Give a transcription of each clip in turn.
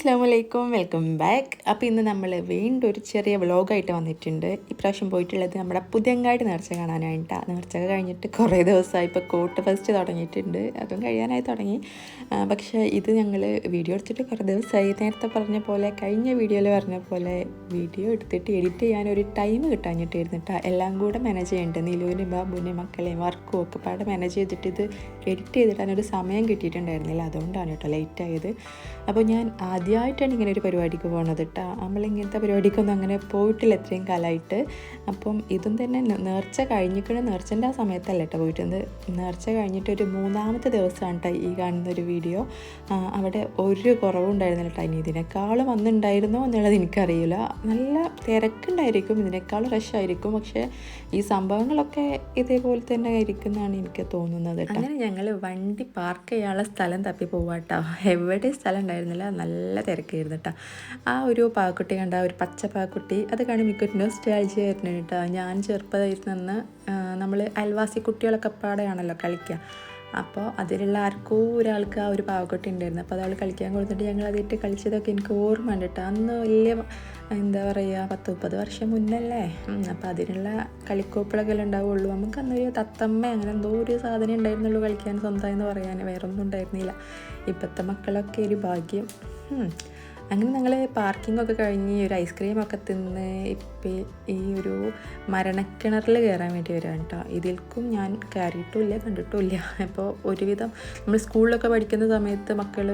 അസ്സാം വലൈക്കും welcome back. അപ്പോൾ ഇന്ന് നമ്മൾ വീണ്ടും ഒരു ചെറിയ വ്ളോഗായിട്ട് വന്നിട്ടുണ്ട്. ഇപ്രാവശ്യം പോയിട്ടുള്ളത് നമ്മുടെ പുതിയങ്കാട് നേർച്ച കാണാനായിട്ടാണ് നേർച്ച കഴിഞ്ഞിട്ട് കുറേ ദിവസമായി ഇപ്പോൾ കോട്ട് ഫസ്റ്റ് തുടങ്ങിയിട്ടുണ്ട്. അതും കഴിയാനായി തുടങ്ങി. പക്ഷേ ഇത് ഞങ്ങൾ വീഡിയോ എടുത്തിട്ട് കുറേ ദിവസമായി. നേരത്തെ പറഞ്ഞ പോലെ കഴിഞ്ഞ വീഡിയോയിൽ പറഞ്ഞ പോലെ വീഡിയോ എടുത്തിട്ട് എഡിറ്റ് ചെയ്യാൻ ഒരു ടൈം കിട്ടാഞ്ഞിട്ടായിരുന്നു കേട്ടോ എല്ലാം കൂടെ മാനേജ് ചെയ്യേണ്ടത്. നിലുവിനും ബാബുവിനെയും മക്കളെയും വർക്കും ഒക്കെ പാടെ മാനേജ് ചെയ്തിട്ട് ഇത് എഡിറ്റ് ചെയ്തിടാൻ ഒരു സമയം കിട്ടിയിട്ടുണ്ടായിരുന്നില്ല. അതുകൊണ്ടാണ് കേട്ടോ ലേറ്റ് ആയത്. അപ്പോൾ ഞാൻ ആദ്യമായിട്ടാണ് ഇങ്ങനെ ഒരു പരിപാടിക്ക് പോകണത് കേട്ടോ നമ്മൾ ഇങ്ങനത്തെ പരിപാടിക്കൊന്നും അങ്ങനെ പോയിട്ടില്ല എത്രയും കാലമായിട്ട് അപ്പം ഇതും തന്നെ നേർച്ച കഴിഞ്ഞിട്ട് നേർച്ചന്റെ ആ സമയത്തല്ല കേട്ടോ പോയിട്ടുണ്ട് നേർച്ച കഴിഞ്ഞിട്ട് ഒരു മൂന്നാമത്തെ ദിവസമാണ് കേട്ടോ ഈ കാണുന്ന ഒരു വീഡിയോ അവിടെ ഒരു കുറവും ഉണ്ടായിരുന്നില്ല കേട്ടോ ഇനി ഇതിനേക്കാളും വന്നിട്ടുണ്ടായിരുന്നോ എന്നുള്ളത് എനിക്കറിയില്ല. നല്ല തിരക്കുണ്ടായിരിക്കും. ഇതിനേക്കാളും റഷ് ആയിരിക്കും. പക്ഷേ ഈ സംഭവങ്ങളൊക്കെ ഇതേപോലെ തന്നെ ആയിരിക്കുന്നതാണ് എനിക്ക് തോന്നുന്നത് കേട്ടോ അങ്ങനെ ഞങ്ങൾ വണ്ടി പാർക്ക് ചെയ്യാനുള്ള സ്ഥലം തപ്പി പോവാട്ടോ എവിടെ സ്ഥലം ഉണ്ടായിരുന്നില്ല. നല്ല തിരക്കായിരുന്നു കേട്ടോ ആ ഒരു പാക്കുട്ടി കണ്ട ഒരു പച്ച പാക്കുട്ടി അത് കാണുമ്പോൾ ഒരു നൊസ്റ്റാൾജി ആയിരുന്നു കേട്ടോ. ഞാൻ ചെറുപ്പമായിരുന്നെന്ന് നമ്മൾ അയൽവാസി കുട്ടികളൊക്കെ പാടെയാണല്ലോ കളിക്കുക അപ്പോൾ അതിലുള്ള ആർക്കോ ഒരാൾക്ക് ആ ഒരു പാവക്കുട്ടി ഉണ്ടായിരുന്നു അപ്പോൾ അതാൾ കളിക്കാൻ കൊടുത്തിട്ട് ഞങ്ങൾ അതിട്ട് കളിച്ചതൊക്കെ എനിക്ക് ഓർമ്മ കേട്ടോ. അന്ന് വലിയ എന്താ പറയുക പത്ത് മുപ്പത് വർഷം മുന്നല്ലേ? അപ്പോൾ അതിനുള്ള കളിക്കോപ്പിളൊക്കെ ഉണ്ടാവുള്ളൂ. നമുക്ക് അന്നൊരു തത്തമ്മ അങ്ങനെ എന്തോ ഒരു സാധനം ഉണ്ടായിരുന്നുള്ളൂ കളിക്കാൻ സ്വന്തമായെന്ന് പറയാൻ. വേറൊന്നും ഉണ്ടായിരുന്നില്ല. ഇപ്പോഴത്തെ മക്കളൊക്കെ ഒരു ഭാഗ്യം. അങ്ങനെ ഞങ്ങൾ പാർക്കിങ്ങൊക്കെ കഴിഞ്ഞ് ഒരു ഐസ്ക്രീം ഒക്കെ തിന്ന് ഇപ്പം ഈ ഒരു മരണക്കിണറിൽ കയറാൻ വേണ്ടി വരാൻ കേട്ടോ ഇതിൽക്കും ഞാൻ കയറിയിട്ടുമില്ല കണ്ടിട്ടുമില്ല അപ്പോൾ ഒരുവിധം നമ്മൾ സ്കൂളിലൊക്കെ പഠിക്കുന്ന സമയത്ത് മക്കൾ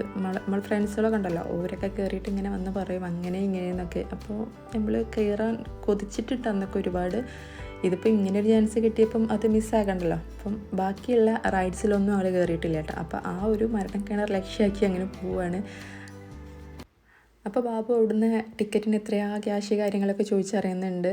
നമ്മൾ ഫ്രണ്ട്സുകളൊക്കെ ഉണ്ടല്ലോ ഓരൊക്കെ കയറിയിട്ട് ഇങ്ങനെ വന്ന് പറയും അങ്ങനെ ഇങ്ങനെ എന്നൊക്കെ. അപ്പോൾ നമ്മൾ കയറാൻ കൊതിച്ചിട്ടുണ്ട് അന്നൊക്കെ ഒരുപാട് ഇതിപ്പോൾ ഇങ്ങനെ ഒരു ചാൻസ് കിട്ടിയപ്പം അത് മിസ്സാക്കണ്ടല്ലോ അപ്പം ബാക്കിയുള്ള റൈഡ്സിലൊന്നും അവൾ കയറിയിട്ടില്ല കേട്ടോ അപ്പോൾ ആ ഒരു മരണക്കിണർ ലക്ഷ്യമാക്കി അങ്ങനെ പോവുകയാണ് അപ്പോൾ ബാബു അവിടുന്ന് ടിക്കറ്റിന് എത്രയാ ക്യാഷ് കാര്യങ്ങളൊക്കെ ചോദിച്ചറിയുന്നുണ്ട്.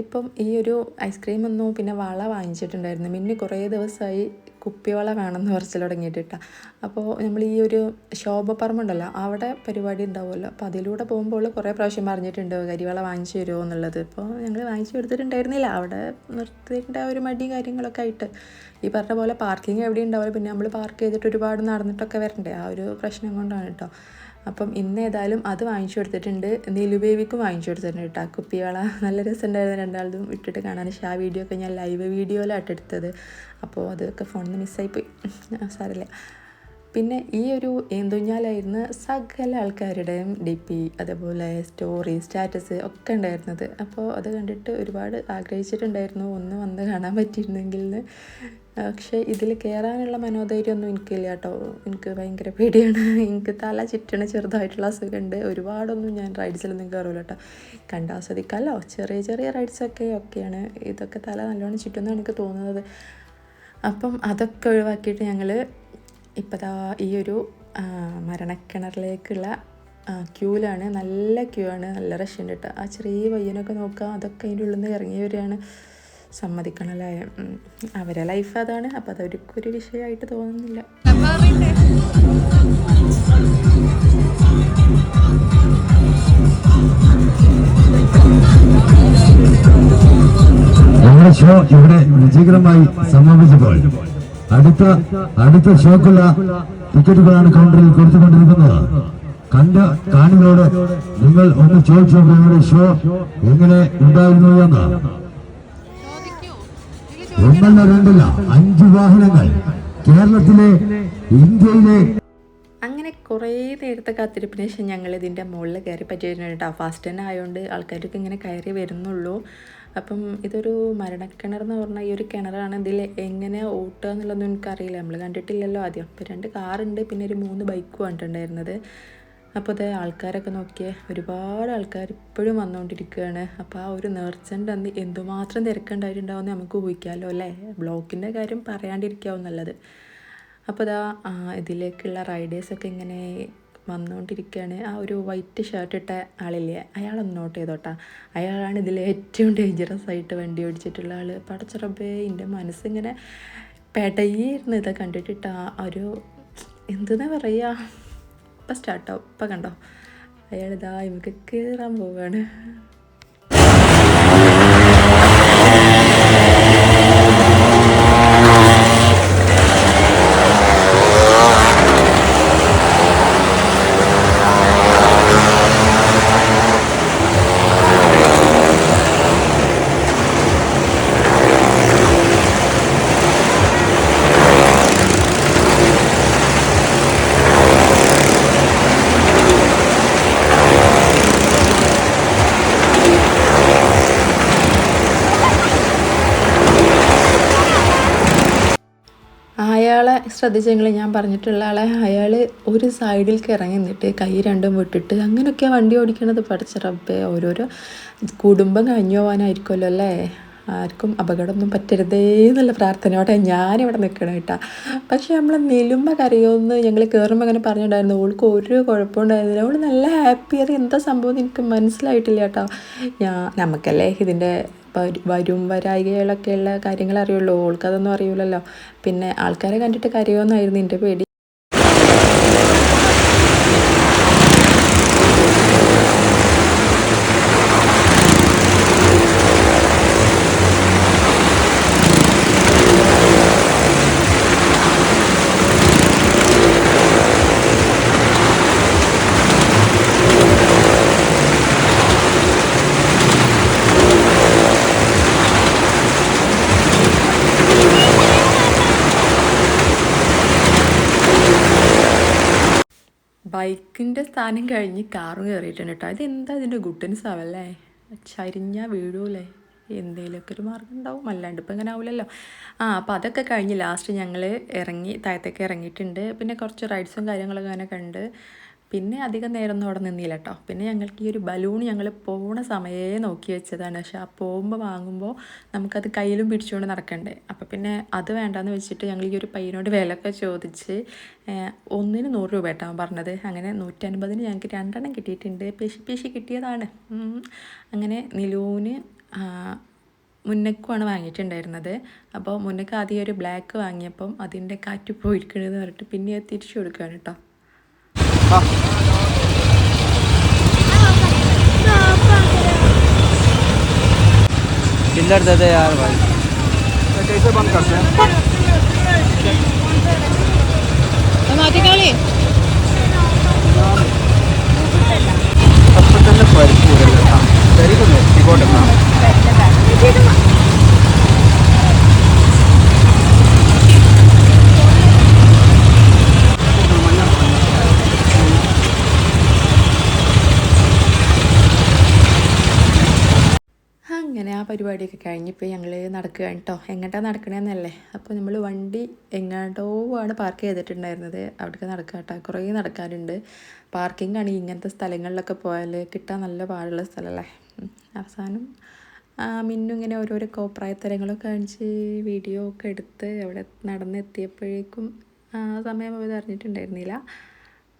ഇപ്പം ഈ ഒരു ഐസ്ക്രീം ഒന്നും പിന്നെ വള വാങ്ങിച്ചിട്ടുണ്ടായിരുന്നു. മിന്നു കുറേ ദിവസമായി കുപ്പിവള വേണമെന്ന് പറച്ചിൽ തുടങ്ങിയിട്ടാ അപ്പോൾ നമ്മൾ ഈ ഒരു ശോഭപ്പറമ്പുണ്ടല്ലോ അവിടെ പരിപാടി ഉണ്ടാവുമല്ലോ. അപ്പോൾ അതിലൂടെ പോകുമ്പോൾ കുറേ പ്രാവശ്യം പറഞ്ഞിട്ടുണ്ട് കരിവള വാങ്ങിച്ചു തരുമോ എന്നുള്ളത്. ഇപ്പോൾ ഞങ്ങൾ വാങ്ങിച്ചു കൊടുത്തിട്ടുണ്ടായിരുന്നില്ല. അവിടെ നിർത്തിയിട്ട ഒരു മടി കാര്യങ്ങളൊക്കെ ആയിട്ട്. ഈ പറഞ്ഞ പോലെ പാർക്കിംഗ് എവിടെ ഉണ്ടാവില്ല. പിന്നെ നമ്മൾ പാർക്ക് ചെയ്തിട്ട് ഒരുപാട് നടന്നിട്ടൊക്കെ വരണ്ടേ? ആ ഒരു പ്രശ്നം കൊണ്ടാണ് കേട്ടോ. അപ്പം ഇന്ന് ഏതായാലും അത് വാങ്ങിച്ചു കൊടുത്തിട്ടുണ്ട്. നീലുബേബിക്കും വാങ്ങിച്ചു കൊടുത്തിട്ടുണ്ട് കേട്ടോ. കുപ്പിവള നല്ല രസമുണ്ടായിരുന്നു രണ്ടാളതും ഇട്ടിട്ട് കാണാൻ. പക്ഷേ ആ വീഡിയോ ഒക്കെ ഞാൻ ലൈവ് വീഡിയോയിലായിട്ട് എടുത്തത് അപ്പോൾ അതൊക്കെ ഫോണിൽ നിന്ന് മിസ്സായിപ്പോയി സാറില്ല പിന്നെ ഈ ഒരു ഏന്തുഞ്ഞാലായിരുന്നു സകല ആൾക്കാരുടെയും ഡി പി അതേപോലെ സ്റ്റോറി സ്റ്റാറ്റസ് ഒക്കെ ഉണ്ടായിരുന്നത്. അപ്പോൾ അത് കണ്ടിട്ട് ഒരുപാട് ആഗ്രഹിച്ചിട്ടുണ്ടായിരുന്നു ഒന്ന് വന്ന് കാണാൻ പറ്റിയിരുന്നെങ്കിൽ പക്ഷേ ഇതിൽ കയറാനുള്ള മനോധൈര്യമൊന്നും എനിക്കില്ല കേട്ടോ. എനിക്ക് ഭയങ്കര പേടിയാണ്. എനിക്ക് തല ചുറ്റണ ചെറുതായിട്ടുള്ള അസുഖമുണ്ട്. ഒരുപാടൊന്നും ഞാൻ റൈഡ്സിലൊന്നും കയറില്ല കേട്ടോ. കണ്ട് ആസ്വദിക്കാമല്ലോ. ചെറിയ ചെറിയ റൈഡ്സൊക്കെ ഒക്കെയാണ്. ഇതൊക്കെ തല നല്ലോണം ചുറ്റുമെന്നാണ് എനിക്ക് തോന്നുന്നത്. അപ്പം അതൊക്കെ ഒഴിവാക്കിയിട്ട് ഞങ്ങൾ ഇപ്പോൾ ഈ ഒരു മരണക്കിണറിലേക്കുള്ള ക്യൂലാണ്. നല്ല ക്യൂ ആണ് നല്ല റഷ് ഉണ്ട് കേട്ടോ ആ ചെറിയ പയ്യനൊക്കെ നോക്കുക അതൊക്കെ അതിന്റെ ഉള്ളിൽ നിന്ന് ഇറങ്ങി വരികയാണ് സമ്മതിക്കണല്ലേ. അവരെ ലൈഫ് അതാണ്. അപ്പോൾ ഒരു വിഷയമായിട്ട് തോന്നുന്നില്ല. ഷോ ഇവിടെ വിജയകരമായി സമാപിച്ചപ്പോൾ അടുത്ത അടുത്ത ഷോക്കുള്ള ടിക്കറ്റുകളാണ് കൗണ്ടറിൽ കൊടുത്തുകൊണ്ടിരിക്കുന്നത്. കണ്ട കാണികളോട് നിങ്ങൾ ഒന്ന് ചോദിച്ചു ഞങ്ങളുടെ ഷോ എങ്ങനെ ഉണ്ടായിരുന്നു എന്ന്. ഒന്നല്ല രണ്ടല്ല അഞ്ച് വാഹനങ്ങൾ കേരളത്തിലെ ഇന്ത്യയിലെ അങ്ങനെ കുറേ നേരത്തെ കാത്തിരിപ്പിന് ശേഷം ഞങ്ങൾ ഇതിന്റെ മുകളിൽ കയറി പറ്റിയിട്ടുണ്ട് കേട്ടോ. ഫാസ്റ്റ് തന്നെ ആയതുകൊണ്ട് ആൾക്കാരൊക്കെ ഇങ്ങനെ കയറി വരുന്നുള്ളൂ. അപ്പം ഇതൊരു മരണക്കിണർ എന്ന് പറഞ്ഞാൽ ഈ ഒരു കിണറാണ് ഇതിൽ എങ്ങനെ ഓട്ടുക എന്നുള്ളതൊന്നും എനിക്കറിയില്ല. നമ്മൾ കണ്ടിട്ടില്ലല്ലോ ആദ്യം. അപ്പോൾ രണ്ട് കാറുണ്ട് പിന്നെ ഒരു മൂന്ന് ബൈക്കും കണ്ടിട്ടുണ്ടായിരുന്നത് അപ്പോൾ അത് ആൾക്കാരൊക്കെ നോക്കിയേ ഒരുപാട് ആൾക്കാർ ഇപ്പോഴും വന്നുകൊണ്ടിരിക്കുകയാണ്. അപ്പോൾ ആ ഒരു നേർച്ചന്റെ അന്ന് എന്തുമാത്രം തിരക്കുണ്ടായിട്ടുണ്ടാവുമെന്ന് നമുക്ക് ഊഹിക്കാമല്ലോ അല്ലേ? ബ്ലോക്കിന്റെ കാര്യം പറയാണ്ടിരിക്കാവും നല്ലത്. അപ്പോൾ അതാ ഇതിലേക്കുള്ള റൈഡേഴ്സൊക്കെ ഇങ്ങനെ വന്നുകൊണ്ടിരിക്കുകയാണ് ആ ഒരു വൈറ്റ് ഷർട്ട് ഇട്ട ആളില്ലേ? അയാളൊന്ന് നോട്ട് ചെയ്തോട്ടാ. അയാളാണ് ഇതിൽ ഏറ്റവും ഡേഞ്ചറസ് ആയിട്ട് വണ്ടി ഓടിച്ചിട്ടുള്ള ആൾ പടച്ചുറബേ എന്റെ മനസ്സിങ്ങനെ പെടയായിരുന്നു ഇതൊക്കെ കണ്ടിട്ടിട്ട് ആ ഒരു എന്തെന്നാ പറയുക ഇപ്പം സ്റ്റാർട്ടാവും ഇപ്പം കണ്ടോ? അയാളിതാ ഇവക്ക് കയറാൻ പോവുകയാണ് ശ്രദ്ധിച്ചെങ്കിൽ ഞാൻ പറഞ്ഞിട്ടുള്ള ആളെ അയാൾ ഒരു സൈഡിലേക്ക് ഇറങ്ങി നിന്നിട്ട് കൈ രണ്ടും വിട്ടിട്ട് അങ്ങനെയൊക്കെയാണ് വണ്ടി ഓടിക്കണത് പഠിച്ച റബ്ബേ ഓരോരോ കുടുംബം കഴിഞ്ഞു പോകാനായിരിക്കുമല്ലോ അല്ലേ? ആർക്കും അപകടമൊന്നും പറ്റരുതേ എന്നുള്ള പ്രാർത്ഥനയോടെ ഞാനിവിടെ നിൽക്കണം കേട്ടാ. പക്ഷേ നമ്മൾ നിലുമ്പ കരയോന്ന് ഞങ്ങൾ കയറുമ്പോൾ അങ്ങനെ പറഞ്ഞിട്ടുണ്ടായിരുന്നു. ഓൾക്ക് ഒരു കുഴപ്പമുണ്ടായിരുന്നില്ല അവൾ നല്ല ഹാപ്പി അത് എന്താ സംഭവം എനിക്ക് മനസ്സിലായിട്ടില്ല കേട്ടോ. ഞാൻ നമുക്കല്ലേ ഇതിന്റെ വരു- വരും വരായികകളൊക്കെയുള്ള കാര്യങ്ങൾ അറിയുള്ളൂ. ഓൾക്കതൊന്നും അറിയില്ലല്ലോ പിന്നെ ആൾക്കാരെ കണ്ടിട്ട് കരയുമെന്നായിരുന്നു എന്റെ പേടി. ബൈക്കിന്റെ സ്ഥാനം കഴിഞ്ഞ് കാറും കയറിയിട്ടുണ്ട് കേട്ടോ. അതെന്താ ഇതിന്റെ ഗുഡൻസ് ആവല്ലേ? ചരിഞ്ഞാൽ വീഴൂലേ? എന്തെങ്കിലുമൊക്കെ ഒരു മാർഗം ഉണ്ടാവും. അല്ലാണ്ട് ഇപ്പം ഇങ്ങനെ ആവില്ലല്ലോ ആ അപ്പോൾ അതൊക്കെ കഴിഞ്ഞ് ലാസ്റ്റ് ഞങ്ങൾ ഇറങ്ങി താഴത്തേക്ക് ഇറങ്ങിയിട്ടുണ്ട്. പിന്നെ കുറച്ച് റൈഡ്സും കാര്യങ്ങളൊക്കെ അങ്ങനെ കണ്ട് പിന്നെ അധികം നേരമൊന്നും അവിടെ നിന്നില്ല കേട്ടോ പിന്നെ ഞങ്ങൾക്ക് ഈ ഒരു ബലൂൺ ഞങ്ങൾ പോണ സമയേ നോക്കി വെച്ചതാണ്. പക്ഷെ ആ പോകുമ്പോൾ വാങ്ങുമ്പോൾ നമുക്കത് കയ്യിലും പിടിച്ചുകൊണ്ട് നടക്കണ്ടേ. അപ്പോൾ പിന്നെ അത് വേണ്ടാന്ന് വെച്ചിട്ട് ഞങ്ങൾ ഈ ഒരു പയ്യനോട് വിലയൊക്കെ ചോദിച്ച് ഒന്നിന് നൂറ് രൂപ കേട്ടോ പറഞ്ഞത്. അങ്ങനെ നൂറ്റൻപതിന് ഞങ്ങൾക്ക് രണ്ടെണ്ണം കിട്ടിയിട്ടുണ്ട്. പേശി പേശി കിട്ടിയതാണ്. അങ്ങനെ നിലൂന് മുന്നക്കുമാണ് വാങ്ങിയിട്ടുണ്ടായിരുന്നത്. അപ്പോൾ മുന്നക്ക് ആദ്യം ഒരു ബ്ലാക്ക് വാങ്ങിയപ്പം അതിന്റെ കാറ്റ് പോയിരിക്കണമെന്ന് പറഞ്ഞിട്ട് പിന്നെ തിരിച്ചു കൊടുക്കുകയാണ് കേട്ടോ चिल्लर दे दे यार भाई कैसे बंद करते हैं അപ്പൊ തന്നെ പരിപ്പൂരല്ല ശരിക്കും നോക്കിക്കോട്ടെ അങ്ങനെ പരിപാടിയൊക്കെ കഴിഞ്ഞിപ്പോൾ ഞങ്ങൾ നടക്കുകയാണ് കേട്ടോ എങ്ങോട്ടാണ് നടക്കണേന്നല്ലേ? അപ്പോൾ നമ്മൾ വണ്ടി എങ്ങോട്ടോ ആണ് പാർക്ക് ചെയ്തിട്ടുണ്ടായിരുന്നത്. അവിടേക്ക് നടക്കുക കേട്ടോ കുറേ നടക്കാറുണ്ട് പാർക്കിംഗ് ആണ് ഇങ്ങനത്തെ സ്ഥലങ്ങളിലൊക്കെ പോയാൽ കിട്ടാൻ നല്ല പാടുള്ള സ്ഥലമല്ലേ. അവസാനം മിന്നും ഇങ്ങനെ ഓരോരോ കോപ്രായത്തരങ്ങളൊക്കെ കാണിച്ച് വീഡിയോ ഒക്കെ എടുത്ത് അവിടെ നടന്നെത്തിയപ്പോഴേക്കും സമയം പോയത് അറിഞ്ഞിട്ടുണ്ടായിരുന്നില്ല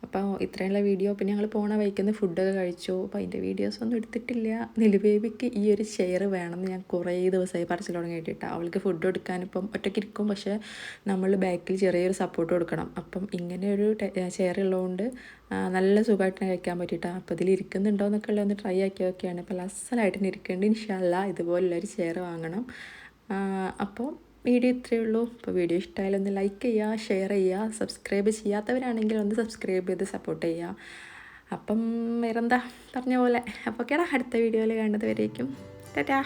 അപ്പോൾ ഇത്രയുള്ള വീഡിയോ പിന്നെ ഞങ്ങൾ പോണ വഴിക്കുന്ന ഫുഡൊക്കെ കഴിച്ചു. അപ്പോൾ അതിന്റെ വീഡിയോസ് ഒന്നും എടുത്തിട്ടില്ല. നിലുബേബിക്ക് ഈ ഒരു ഷെയർ വേണമെന്ന് ഞാൻ കുറേ ദിവസമായി പറച്ചിൽ തുടങ്ങിയിട്ടിട്ട് അവൾക്ക് ഫുഡ് കൊടുക്കാൻ ഇപ്പം ഒറ്റയ്ക്ക് ഇരിക്കും. പക്ഷേ നമ്മൾ ബാക്കിൽ ചെറിയൊരു സപ്പോർട്ട് കൊടുക്കണം. അപ്പം ഇങ്ങനെ ഒരു ചെയർ ഉള്ളതുകൊണ്ട് നല്ല സുഖമായിട്ട് കഴിക്കാൻ പറ്റിയിട്ടാണ് അപ്പോൾ ഇതിൽ ഇരിക്കുന്നുണ്ടോ എന്നൊക്കെ ഉള്ളത് ഒന്ന് ട്രൈ ആക്കിയൊക്കെയാണ് അപ്പോൾ ലസ്സലായിട്ട് തന്നെ ഇരിക്കേണ്ടത് ഇൻഷല്ല ഇതുപോലുള്ളൊരു ഷെയർ വാങ്ങണം. അപ്പോൾ വീഡിയോ ഇത്രയേ ഉള്ളൂ. അപ്പോൾ വീഡിയോ ഇഷ്ടമായാലും ഒന്ന് ലൈക്ക് ചെയ്യുക ഷെയർ ചെയ്യുക സബ്സ്ക്രൈബ് ചെയ്യാത്തവരാണെങ്കിൽ ഒന്ന് സബ്സ്ക്രൈബ് ചെയ്ത് സപ്പോർട്ട് ചെയ്യുക. അപ്പം വേറെന്താ? പറഞ്ഞ പോലെ. അപ്പോൾ കേടാ അടുത്ത വീഡിയോയിൽ കാണുന്നത് വരേക്കും ടാറ്റാ.